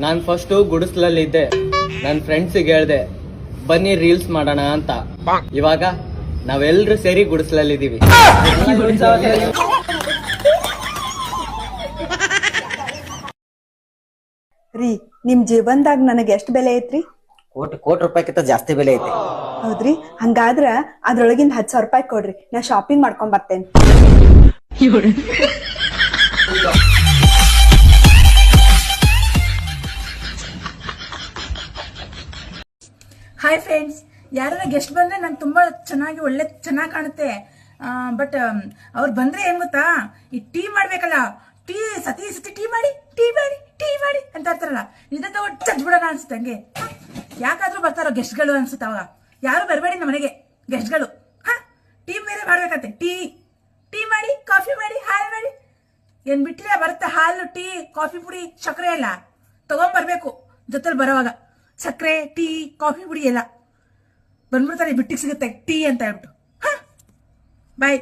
ನಾನು ಫಸ್ಟು ಗುಡಿಸ್ಲಲ್ಲಿದ್ದೆ. ನನ್ನ ಫ್ರೆಂಡ್ಸಿಗೆ ಹೇಳ್ದೆ ಬನ್ನಿ ರೀಲ್ಸ್ ಮಾಡೋಣ ಅಂತ. ಇವಾಗ ನಾವೆಲ್ಲರೂ ಸೇರಿ ಗುಡಿಸ್ಲಲ್ಲಿದ್ದೀವಿ. ರೀ ನಿಮ್ ಜೀವನ್ದಾಗ ನನಗೆ ಎಷ್ಟು ಬೆಲೆ ಐತ್ರಿ? ಕೋಟಿ ಕೋಟಿ ರೂಪಾಯಿಗಿಂತ ಜಾಸ್ತಿ ಬೆಲೆ ಐತಿ. ಹೌದ್ರಿ ಹಂಗಾದ್ರ ಅದ್ರೊಳಗಿಂದ ಹತ್ತು ಸಾವಿರ ರೂಪಾಯಿ ಕೊಡ್ರಿ. ನಾ ಶಾಪಿಂಗ್ ಮಾಡ್ಕೊಂಡ್ ಬರ್ತೇನೆ. ಹಾಯ್ ಫ್ರೆಂಡ್ಸ್ ಯಾರನ್ನ ಗೆಸ್ಟ್ ಬಂದ್ರೆ ನಂಗೆ ತುಂಬಾ ಚೆನ್ನಾಗಿ ಒಳ್ಳೆ ಚೆನ್ನಾಗಿ ಕಾಣುತ್ತೆ. ಬಟ್ ಅವ್ರು ಬಂದ್ರೆ ಏನ್ ಗೊತ್ತಾ? ಈ ಟೀ ಮಾಡ್ಬೇಕಲ್ಲ. ಟೀ ಸತಿ ಸತಿ ಟೀ ಮಾಡಿ ಟೀ ಮಾಡಿ ಟೀ ಮಾಡಿ ಅಂತ ಇರ್ತಾರಲ್ಲ. ಇದನ್ನ ಬಿಡೋಣ ಅನ್ಸುತ್ತೆ ಹಂಗೆ. ಯಾಕಾದರೂ ಯಾಕಾದ್ರೂ ಬರ್ತಾರೋ ಗೆಸ್ಟ್ಗಳು ಅನ್ಸುತ್ತೆ ಅವಾಗ. ಯಾರು ಬರಬೇಡಿ ನಮ್ಮ ಮನೆಗೆ ಗೆಸ್ಟ್ಗಳು ಹಾ? ಟೀ ಬೇರೆ ಮಾಡ್ಬೇಕಂತೆ. ಟೀ ಟೀ ಮಾಡಿ ಕಾಫಿ ಮಾಡಿ, ಹಾಲು ಮಾಡಿ. ಏನ್ ಬಿಟ್ಟಿಲ್ಲ ಬರುತ್ತೆ ಹಾಲು ಟೀ ಕಾಫಿ ಪುಡಿ, ಸಕ್ಕರೆ ಎಲ್ಲ ತಗೊಂಡ್ಬರ್ಬೇಕು ಜೊತೆಲಿ ಬರೋವಾಗ. ಸಕ್ಕರೆ ಟೀ ಕಾಫಿ ಪುಡಿ ಎಲ್ಲ. ಬಂದ್ಬಿಡ್ತಾರೆ ಬಿಟ್ಟಿಗೆ ಸಿಗುತ್ತೆ ಟೀ ಅಂತ ಹೇಳ್ಬಿಟ್ಟು. ಹಾ? ಬಾಯ್